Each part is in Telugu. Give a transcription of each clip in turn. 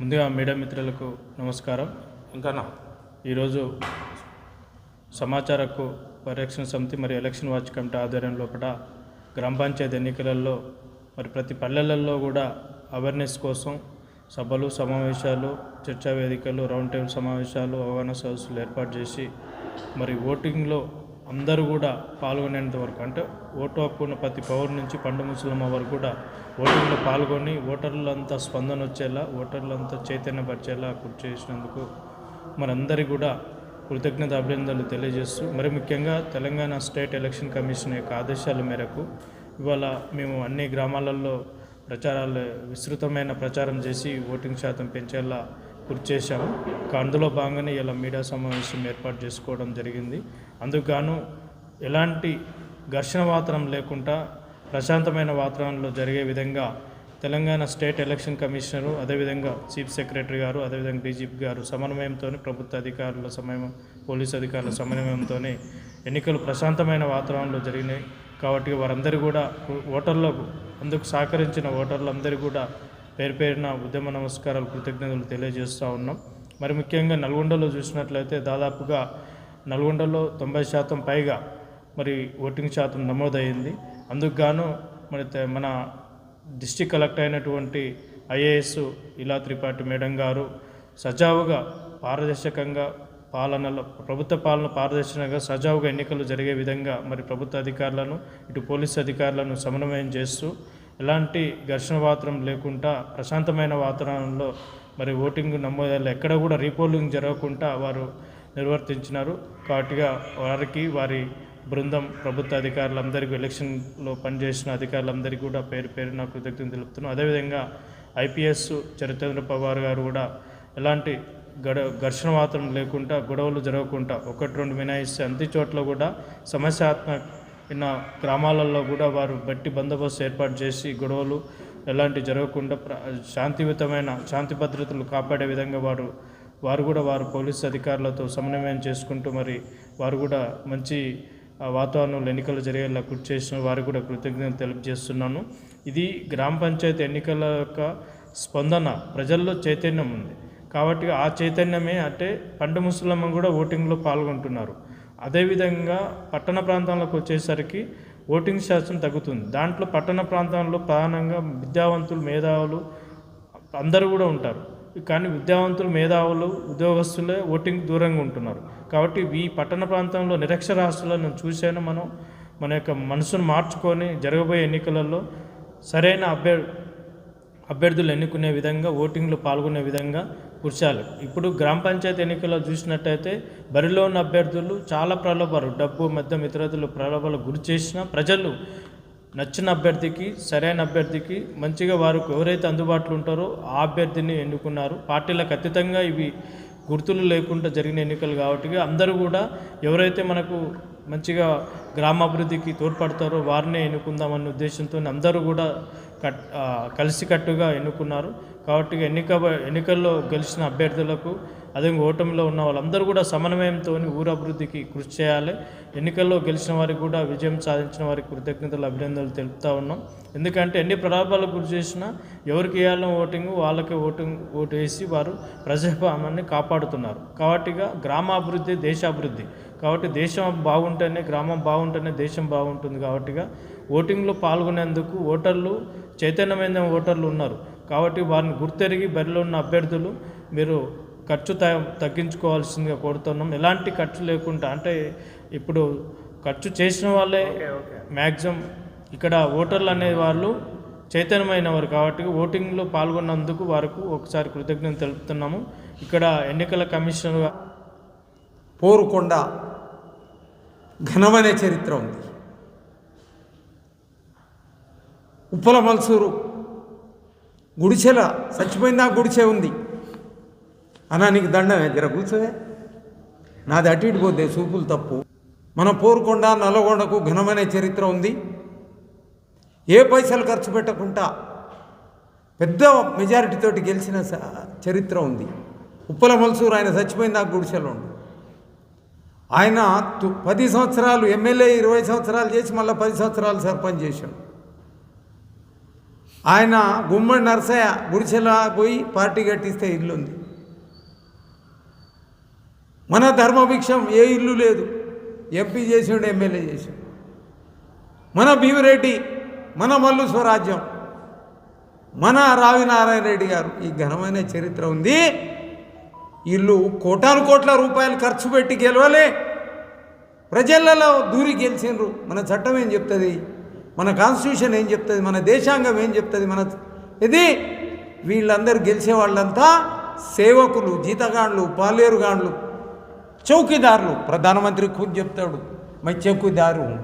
ముందుగా మీడియా మిత్రులకు నమస్కారం. ఇంకానా ఈరోజు సమాచార హక్కు పరిరక్షణ సమితి మరియు ఎలక్షన్ వాచ్ కమిటీ ఆధ్వర్యం లోపల గ్రామ పంచాయతీ ఎన్నికలలో మరి ప్రతి పల్లెలలో కూడా అవేర్నెస్ కోసం సభలు సమావేశాలు చర్చా వేదికలు రౌండ్ టేబుల్ సమావేశాలు అవగాహన సదస్సులు ఏర్పాటు చేసి మరి ఓటింగ్లో అందరూ కూడా పాల్గొనేంత వరకు అంటే ఓటు హక్కున్న ప్రతి పౌరు నుంచి పండు ముసలమ్మ వరకు కూడా ఓటింగ్లో పాల్గొని ఓటర్లంతా స్పందన వచ్చేలా ఓటర్లంతా చైతన్యపరిచేలా కృషి చేసినందుకు మనందరికీ కూడా కృతజ్ఞత అభినందనలు తెలియజేస్తూ మరి ముఖ్యంగా తెలంగాణ స్టేట్ ఎలక్షన్ కమిషన్ యొక్క ఆదేశాల మేరకు ఇవాళ మేము అన్ని గ్రామాలలో ప్రచారాలు విస్తృతమైన ప్రచారం చేసి ఓటింగ్ శాతం పెంచేలా కృషి చేశాము. అందులో భాగంగానే ఇలా మీడియా సమావేశం ఏర్పాటు చేసుకోవడం జరిగింది. అందుకుగాను ఎలాంటి ఘర్షణ వాతావరణం లేకుండా ప్రశాంతమైన వాతావరణంలో జరిగే విధంగా తెలంగాణ స్టేట్ ఎలక్షన్ కమిషనరు అదేవిధంగా చీఫ్ సెక్రటరీ గారు అదేవిధంగా డీజీపీ గారు సమన్వయంతో ప్రభుత్వ అధికారుల సమయం పోలీస్ అధికారుల సమన్వయంతో ఎన్నికలు ప్రశాంతమైన వాతావరణంలో జరిగినాయి. కాబట్టి వారందరూ కూడా ఓటర్లకు అందుకు సహకరించిన ఓటర్లందరూ కూడా పేరు పేరున ఉద్యమ నమస్కారాలు కృతజ్ఞతలు తెలియజేస్తూ ఉన్నాం. మరి ముఖ్యంగా నల్గొండలో చూసినట్లయితే దాదాపుగా నల్గొండలో తొంభై శాతం పైగా మరి ఓటింగ్ శాతం నమోదైంది. అందుకు గాను మరి మన డిస్టిక్ కలెక్టర్ అయినటువంటి ఐఏఎస్ ఇలా త్రిపాఠి మేడం గారు సజావుగా పారదర్శకంగా పాలనలో ప్రభుత్వ పాలన పారదర్శకంగా సజావుగా ఎన్నికలు జరిగే విధంగా మరి ప్రభుత్వ అధికారులను ఇటు పోలీసు అధికారులను సమన్వయం చేస్తూ ఎలాంటి ఘర్షణ వాతావరణం లేకుండా ప్రశాంతమైన వాతావరణంలో మరి ఓటింగ్ నమోదాలు ఎక్కడ కూడా రీపోలింగ్ జరగకుండా వారు నిర్వర్తించినారు. కాబట్టిగా వారికి వారి బృందం ప్రభుత్వ అధికారులందరికీ ఎలక్షన్లో పనిచేసిన అధికారులందరికీ కూడా పేరు పేరున కృతజ్ఞతలు తెలుపుతున్నాం. అదేవిధంగా ఐపీఎస్ చరిత్ర పవార్ గారు కూడా ఎలాంటి గడ ఘర్షణ మాత్రం లేకుండా గొడవలు జరగకుండా ఒకటి రెండు మినాయిస్తే అన్ని చోట్ల కూడా సమస్యాత్మక గ్రామాలలో కూడా వారు బట్టి బందోబస్తు ఏర్పాటు చేసి గొడవలు ఎలాంటి జరగకుండా ప్ర- శాంతియుతమైన శాంతి భద్రతలు కాపాడే విధంగా వారు వారు కూడా వారు పోలీసు అధికారులతో సమన్వయం చేసుకుంటూ మరి వారు కూడా మంచి వాతావరణంలో ఎన్నికలు జరిగేలా కృషి చేసిన వారికి కూడా కృతజ్ఞతలు తెలియజేస్తున్నాను. ఇది గ్రామ పంచాయతీ ఎన్నికల యొక్క స్పందన ప్రజల్లో చైతన్యం ఉంది. కాబట్టి ఆ చైతన్యమే అంటే పండు ముసలమ్మ కూడా ఓటింగ్లో పాల్గొంటున్నారు. అదేవిధంగా పట్టణ ప్రాంతాలకు వచ్చేసరికి ఓటింగ్ శాతం తగ్గుతుంది. దాంట్లో పట్టణ ప్రాంతాల్లో ప్రధానంగా విద్యావంతులు మేధావులు అందరూ కూడా ఉంటారు. కానీ విద్యావంతులు మేధావులు ఉద్యోగస్తులే ఓటింగ్ దూరంగా ఉంటున్నారు. కాబట్టి ఈ పట్టణ ప్రాంతంలో నిరక్షరాస్యులను చూసాను మనం మన యొక్క మనసును మార్చుకొని జరగబోయే ఎన్నికలలో సరైన అభ్యర్ అభ్యర్థులు ఎన్నుకునే విధంగా ఓటింగ్లో పాల్గొనే విధంగా కూర్చాలి. ఇప్పుడు గ్రామ పంచాయతీ ఎన్నికల్లో చూసినట్టయితే బరిలో ఉన్న అభ్యర్థులు చాలా ప్రలోభాలు డబ్బు మద్యం ఇతరులు ప్రలోభాలు గురి చేసిన ప్రజలు నచ్చిన అభ్యర్థికి సరైన అభ్యర్థికి మంచిగా వారికి ఎవరైతే అందుబాటులో ఉంటారో ఆ అభ్యర్థిని ఎన్నుకున్నారు. పార్టీలకు అతీతంగా ఇవి గుర్తులు లేకుండా జరిగిన ఎన్నికలు కాబట్టి అందరూ కూడా ఎవరైతే మనకు మంచిగా గ్రామాభివృద్ధికి తోడ్పడతారో వారినే ఎన్నుకుందామన్న ఉద్దేశంతో అందరూ కూడా కట్ కలిసికట్టుగా ఎన్నుకున్నారు. కాబట్టి ఎన్నిక ఎన్నికల్లో గెలిచిన అభ్యర్థులకు అదే ఓటమిలో ఉన్న వాళ్ళందరూ కూడా సమన్వయంతో ఊరు అభివృద్ధికి కృషి చేయాలి. ఎన్నికల్లో గెలిచిన వారికి కూడా విజయం సాధించిన వారికి కృతజ్ఞతలు అభినందనలు తెలుపుతా ఉన్నాం. ఎందుకంటే ఎన్ని ప్రలాభాలకు గురి చేసినా ఎవరికి వేయాలని ఓటింగ్ వాళ్ళకి ఓటింగ్ ఓటు వేసి వారు ప్రజాస్వామ్యాన్ని కాపాడుతున్నారు. కాబట్టిగా గ్రామాభివృద్ధి దేశాభివృద్ధి. కాబట్టి దేశం బాగుంటేనే గ్రామం బాగుంటేనే దేశం బాగుంటుంది. కాబట్టిగా ఓటింగ్లో పాల్గొనేందుకు ఓటర్లు చైతన్యమైన ఓటర్లు ఉన్నారు. కాబట్టి వారిని గుర్తెరిగి బరిలో ఉన్న అభ్యర్థులు మీరు ఖర్చు త తగ్గించుకోవాల్సిందిగా కోరుతున్నాం. ఎలాంటి ఖర్చు లేకుండా అంటే ఇప్పుడు ఖర్చు చేసిన వాళ్ళే మ్యాక్సిమం ఇక్కడ ఓటర్లు అనే వాళ్ళు చైతన్యమైనవారు కాబట్టి ఓటింగ్లో పాల్గొన్నందుకు వారికి ఒకసారి కృతజ్ఞత తెలుపుతున్నాము. ఇక్కడ ఎన్నికల కమిషనర్ పోరుకొండ ఘనమనే చరిత్ర ఉంది. ఉప్పల మల్సూరు గుడిచెల చచ్చిపోయిందా గుడిచే ఉంది. అన్నా నీకు దండమే దగ్గర కూర్చోవే. నాది అటు ఇటు పోతే చూపులు తప్పు. మన పోరుకొండ నల్లగొండకు ఘనమైన చరిత్ర ఉంది. ఏ పైసలు ఖర్చు పెట్టకుండా పెద్ద మెజారిటీతోటి గెలిచిన స- చరిత్ర ఉంది. ఉప్పల మల్సూరు ఆయన చచ్చిపోయిందా గుడిచెలో ఉండు. ఆయన తు- పది సంవత్సరాలు ఎమ్మెల్యే ఇరవై సంవత్సరాలు చేసి మళ్ళీ పది సంవత్సరాలు సర్పంచ్ చేశాడు. ఆయన గుమ్మడి నరసయ్య గుడిచెల పోయి పార్టీ కట్టిస్తే ఇల్లు ఉంది మన ధర్మభిక్షం ఏ ఇల్లు లేదు. ఎంపీ చేసిండు ఎమ్మెల్యే చేసిండు. మన భీమిరెడ్డి మన మల్లు స్వరాజ్యం. మన రావినారాయణ రెడ్డి గారు ఈ ఘనమైన చరిత్ర ఉంది. ఇల్లు కోటాను కోట్ల రూపాయలు ఖర్చు పెట్టి గెలవలే. ప్రజలలో దూరి గెలిచిండ్రు. మన చట్టం ఏం చెప్తుంది? మన కాన్స్టిట్యూషన్ ఏం చెప్తుంది? మన దేశాంగం ఏం చెప్తుంది? మన ఇది వీళ్ళందరూ గెలిచే వాళ్ళంతా సేవకులు జీతగాండ్లు పాలేరుగాండ్లు చౌకీదారులు. ప్రధానమంత్రి ఖుద్ చెప్తాడు మై చౌకీదారు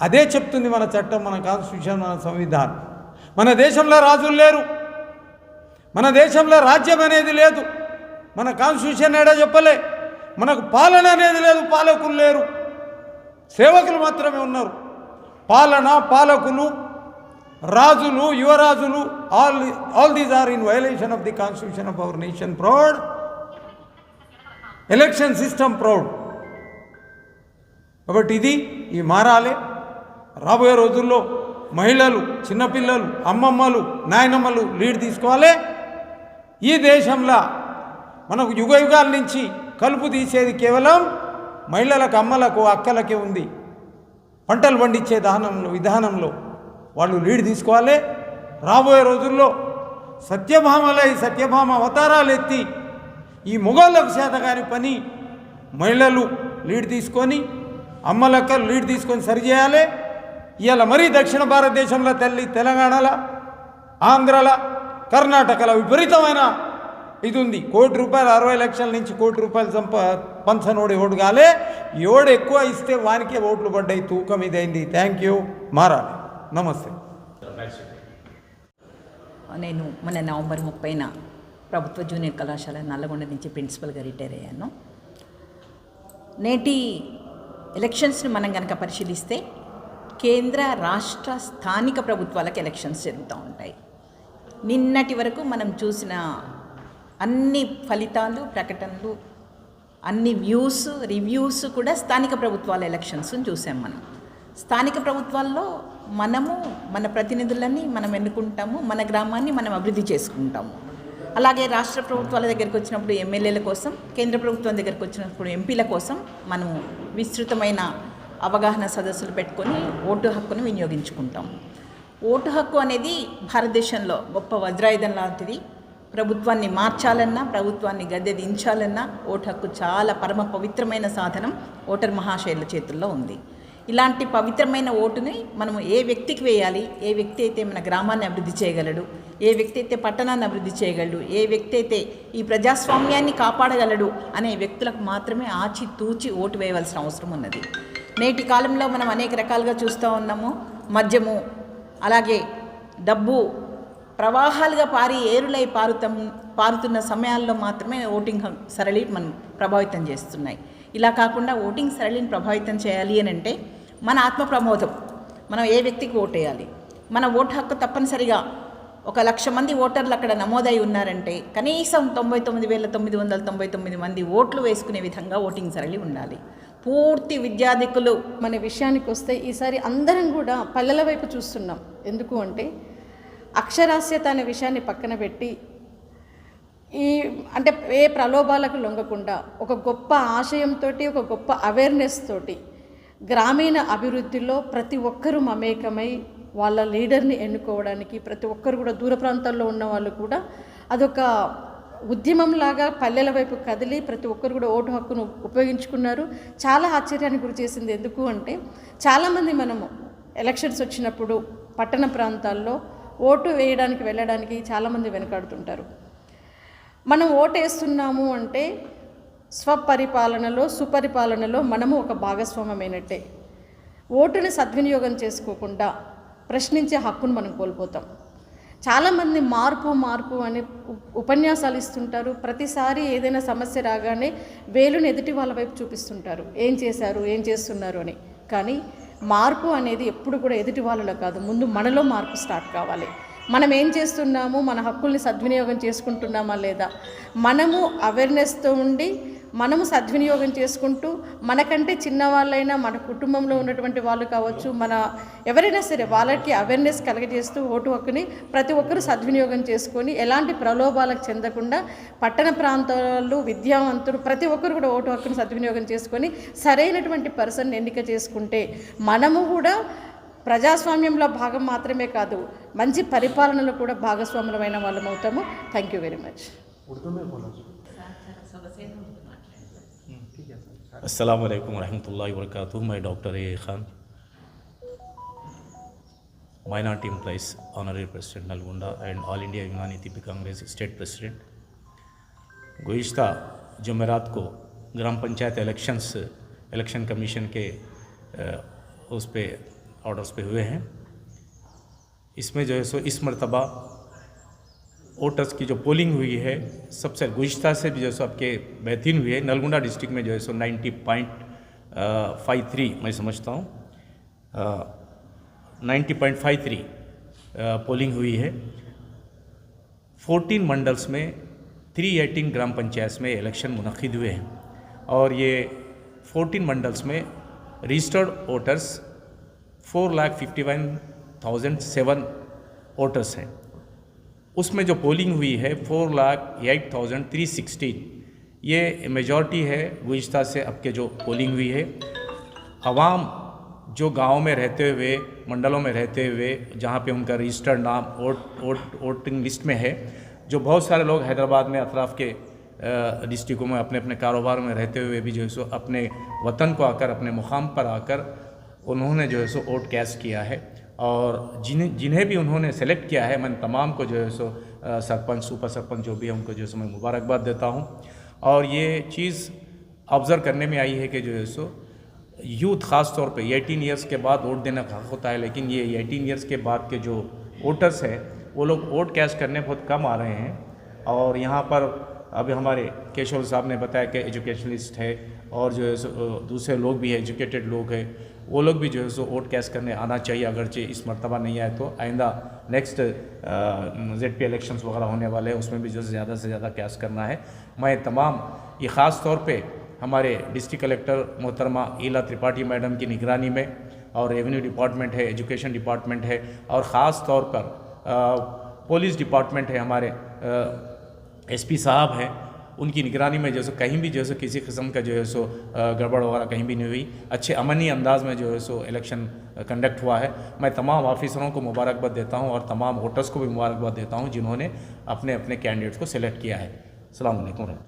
అదే చెప్తుంది మన చట్టం మన కాన్స్టిట్యూషన్ మన సంవిధానం. మన దేశంలో రాజులు లేరు. మన దేశంలో రాజ్యం అనేది లేదు. మన కాన్స్టిట్యూషన్ ఏడా చెప్పలే? మనకు పాలన అనేది లేదు పాలకులు లేరు. సేవకులు మాత్రమే ఉన్నారు. పాలన పాలకులు రాజులు యువరాజులు all all these are in violation of the constitution of our nation proud election system proud కాబట్టి ఇది ఈ మారాలి. రాబోయే రోజుల్లో మహిళలు చిన్నపిల్లలు అమ్మమ్మలు నాయనమ్మలు లీడ్ తీసుకోవాలి. ఈ దేశంలో మనకు యుగ యుగాల నుంచి కలుపు తీసేది కేవలం మహిళలకు అమ్మలకు అక్కలకే ఉంది. పంటలు పండించే దానంలో విధానంలో వాళ్ళు లీడ్ తీసుకోవాలి. రాబోయే రోజుల్లో సత్యభామలై సత్యభామ అవతారాలు ఎత్తి ఈ మొగోళ్ళకు చేతగాని పని మహిళలు లీడ్ తీసుకొని అమ్మలక్క లీడ్ తీసుకొని సరిచేయాలి ఇవాళ మరీ దక్షిణ భారతదేశంలో తల్లి తెలంగాణలో ఆంధ్రాల కర్ణాటకలో విపరీతమైన ఇది ఉంది కోటి రూపాయలు అరవై లక్షల నుంచి కోటి రూపాయలు సంప పంచనోడు ఎవడు కాలే. ఎవడు ఎక్కువ ఇస్తే వానికే ఓట్లు పడ్డాయి. తూకం ఇదైంది. థ్యాంక్ యూ మారాలి. నమస్తే. నేను మన నవంబర్ ముప్పైన ప్రభుత్వ జూనియర్ కళాశాల నల్లగొండ నుంచి ప్రిన్సిపల్గా రిటైర్ అయ్యాను. నేటి ఎలక్షన్స్ని మనం కనుక పరిశీలిస్తే కేంద్ర రాష్ట్ర స్థానిక ప్రభుత్వాలకు ఎలక్షన్స్ జరుగుతూ ఉంటాయి. నిన్నటి వరకు మనం చూసిన అన్ని ఫలితాలు ప్రకటనలు అన్ని వ్యూస్ రివ్యూస్ కూడా స్థానిక ప్రభుత్వాల ఎలక్షన్స్ని చూసాం మనం. స్థానిక ప్రభుత్వాల్లో మనము మన ప్రతినిధులని మనం ఎన్నుకుంటాము మన గ్రామాన్ని మనం అభివృద్ధి చేసుకుంటాము. అలాగే రాష్ట్ర ప్రభుత్వాల దగ్గరికి వచ్చినప్పుడు ఎమ్మెల్యేల కోసం కేంద్ర ప్రభుత్వం దగ్గరికి వచ్చినప్పుడు ఎంపీల కోసం మనము విస్తృతమైన అవగాహన సదస్సులు పెట్టుకొని ఓటు హక్కును వినియోగించుకుంటాం ఓటు హక్కు అనేది భారతదేశంలో గొప్ప వజ్రాయుధం లాంటిది. ప్రభుత్వాన్ని మార్చాలన్నా ప్రభుత్వాన్ని గద్దె దించాలన్నా ఓటు హక్కు చాలా పరమ పవిత్రమైన సాధనం ఓటర్ మహాశైల చేతుల్లో ఉంది. ఇలాంటి పవిత్రమైన ఓటుని మనము ఏ వ్యక్తికి వేయాలి? ఏ వ్యక్తి అయితే మన గ్రామాన్ని అభివృద్ధి చేయగలడు? ఏ వ్యక్తి అయితే పట్టణాన్ని అభివృద్ధి చేయగలడు? ఏ వ్యక్తి అయితే ఈ ప్రజాస్వామ్యాన్ని కాపాడగలడు? అనే వ్యక్తులకు మాత్రమే ఆచి తూచి ఓటు వేయవలసిన అవసరం ఉన్నది. నేటి కాలంలో మనం అనేక రకాలుగా చూస్తూ ఉన్నాము. మద్యము అలాగే డబ్బు ప్రవాహాలుగా పారి ఏరులై పారుతం పారుతున్న సమయాల్లో మాత్రమే ఓటింగ్ సరళి మనం ప్రభావితం చేస్తున్నాయి. ఇలా కాకుండా ఓటింగ్ సరళిని ప్రభావితం చేయాలి అని అంటే మన ఆత్మ ప్రమోదం మనం ఏ వ్యక్తికి ఓటేయాలి? మన ఓటు హక్కు తప్పనిసరిగా ఒక లక్ష మంది ఓటర్లు అక్కడ నమోదై ఉన్నారంటే కనీసం తొంభై తొమ్మిది వేల తొమ్మిది వందల తొంభై తొమ్మిది మంది ఓట్లు వేసుకునే విధంగా ఓటింగ్ సరళి ఉండాలి. పూర్తి విద్యాధికులు మన విషయానికి వస్తే ఈసారి అందరం కూడా పల్లెల వైపు చూస్తున్నాం. ఎందుకు అంటే అక్షరాస్యత అనే విషయాన్ని పక్కన పెట్టి ఈ అంటే ఏ ప్రలోభాలకు లొంగకుండా ఒక గొప్ప ఆశయంతో ఒక గొప్ప అవేర్నెస్ తోటి గ్రామీణ అభివృద్ధిలో ప్రతి ఒక్కరూ మమేకమై వాళ్ళ లీడర్ని ఎన్నుకోవడానికి ప్రతి ఒక్కరు కూడా దూర ప్రాంతాల్లో ఉన్న వాళ్ళు కూడా అదొక ఉద్యమంలాగా పల్లెల వైపు కదిలి ప్రతి ఒక్కరు కూడా ఓటు హక్కును ఉపయోగించుకున్నారు. చాలా ఆశ్చర్యానికి గురి చేసింది ఎందుకు అంటే చాలామంది మనము ఎలక్షన్స్ వచ్చినప్పుడు పట్టణ ప్రాంతాల్లో ఓటు వేయడానికి వెళ్ళడానికి చాలామంది వెనకాడుతుంటారు. మనం ఓటు వేస్తున్నాము అంటే స్వపరిపాలనలో సుపరిపాలనలో మనము ఒక భాగస్వామ్యమైనట్టే. ఓటుని సద్వినియోగం చేసుకోకుండా ప్రశ్నించే హక్కును మనం కోల్పోతాం. చాలామంది మార్పు మార్పు అని ఉపన్యాసాలు ఇస్తుంటారు. ప్రతిసారి ఏదైనా సమస్య రాగానే వేలుని ఎదుటి వాళ్ళ వైపు చూపిస్తుంటారు. ఏం చేశారు ఏం చేస్తున్నారు అని. కానీ మార్పు అనేది ఎప్పుడు కూడా ఎదుటి వాళ్ళలో కాదు. ముందు మనలో మార్పు స్టార్ట్ కావాలి. మనం ఏం చేస్తున్నాము? మన హక్కుల్ని సద్వినియోగం చేసుకుంటున్నామా లేదా? మనము అవేర్నెస్తో ఉండి మనము సద్వినియోగం చేసుకుంటూ మనకంటే చిన్నవాళ్ళైనా మన కుటుంబంలో ఉన్నటువంటి వాళ్ళు కావచ్చు మన ఎవరైనా సరే వాళ్ళకి అవేర్నెస్ కలగజేస్తూ ఓటు హక్కుని ప్రతి ఒక్కరూ సద్వినియోగం చేసుకొని ఎలాంటి ప్రలోభాలకు చెందకుండా పట్టణ ప్రాంతాలు విద్యావంతులు ప్రతి ఒక్కరు కూడా ఓటు హక్కుని సద్వినియోగం చేసుకొని సరైనటువంటి పర్సన్ ఎన్నిక చేసుకుంటే మనము కూడా ప్రజాస్వామ్యంలో భాగం మాత్రమే కాదు మంచి పరిపాలనలో కూడా భాగస్వాములమైన వాళ్ళం అవుతాము థ్యాంక్ యూ వెరీ మచ్ السلام علیکم ورحمۃ اللہ وبرکاتہ، میں ڈاکٹر اے خان مائنارٹی امپلائیز آنری پریسیڈنٹ نلگونڈا اینڈ آل انڈیا یونانی طبی کانگریس اسٹیٹ پریسیڈنٹ۔ گزشتہ جمعرات کو گرام پنچایت الیکشنس الیکشن کمیشن کے اس پہ آرڈرز پہ ہوئے ہیں۔ اس میں جو ہے سو اس مرتبہ ووٹرس کی جو پولنگ ہوئی ہے، سب سے گزشتہ سے بھی جو سو آپ کے بہترین ہوئی ہے نلگنڈا ڈسٹرکٹ میں جو ہے، سو نائنٹی پوائنٹ فائیو تھری میں سمجھتا ہوں نائنٹی پوائنٹ فائیو تھری پولنگ ہوئی ہے۔ فورٹین منڈلس میں تھری ایٹین گرام پنچایت میں الیکشن منعقد ہوئے ہیں۔ اور یہ فورٹین منڈلس میں رجسٹرڈ ووٹرس فور لاکھ ففٹی ون تھاؤزنڈ سیون ووٹرس ہیں۔ اس میں جو پولنگ ہوئی ہے فور لاکھ ایٹ تھاؤزنڈ تھری سکسٹین یہ میجورٹی ہے گزشتہ سے اب کے جو پولنگ ہوئی ہے۔ عوام جو گاؤں میں رہتے ہوئے، منڈلوں میں رہتے ہوئے، جہاں پہ ان کا رجسٹر نام ووٹ ووٹ، ووٹنگ لسٹ میں ہے، جو بہت سارے لوگ حیدرآباد میں، اطراف کے ڈسٹرکوں میں، اپنے اپنے کاروبار میں رہتے ہوئے بھی جو ہے سو اپنے وطن کو آ کر، اپنے مقام پر آ کر انہوں نے جو ہے سو ووٹ کیس کیا ہے۔ اور جنہیں جنہیں بھی انہوں نے سلیکٹ کیا ہے، میں تمام کو جو ہے سو سرپنچ، سپر سرپنچ جو بھی ہے ان کو جو ہے سو میں مبارکباد دیتا ہوں۔ اور یہ چیز آبزرو کرنے میں آئی ہے کہ جو ہے سو، یوتھ خاص طور پہ ایٹین ایئرس کے بعد ووٹ دینا حق ہوتا ہے، لیکن یہ ایٹین ایئرس کے بعد کے جو ووٹرس ہیں، وہ لوگ ووٹ کیش کرنے بہت کم آ رہے ہیں۔ اور یہاں پر ابھی ہمارے کیشور صاحب نے بتایا کہ ایجوکیشنلسٹ ہے اور جو ہے دوسرے لوگ بھی ہیں ایجوکیٹڈ لوگ ہیں۔ وہ لوگ بھی جو ہے سو ووٹ کیس کرنے آنا چاہیے اگرچہ اس مرتبہ نہیں آئے تو آئندہ نیکسٹ زیڈ پی الیکشنز وغیرہ ہونے والے ہیں، اس میں بھی جو زیادہ سے زیادہ کیس کرنا ہے۔ میں تمام، یہ خاص طور پہ ہمارے ڈسٹرکٹ کلیکٹر محترمہ ایلا ترپاٹھی میڈم کی نگرانی میں اور ریونیو ڈپارٹمنٹ ہے ایجوکیشن ڈپارٹمنٹ ہے اور خاص طور پر پولیس ڈپارٹمنٹ ہے ہمارے ایس پی صاحب ہیں۔ ان کی نگرانی میں جو سو کہیں بھی جو سو کسی قسم کا جو ہے سو گڑبڑ وغیرہ کہیں بھی نہیں ہوئی۔ اچھے امنی انداز میں جو ہے سو الیکشن کنڈکٹ ہوا ہے۔ میں تمام آفیسروں کو مبارکباد دیتا ہوں اور تمام ووٹرس کو بھی مبارکباد دیتا ہوں جنہوں نے اپنے اپنے کینڈیڈیٹس کو سلیکٹ کیا ہے۔ السلام علیکم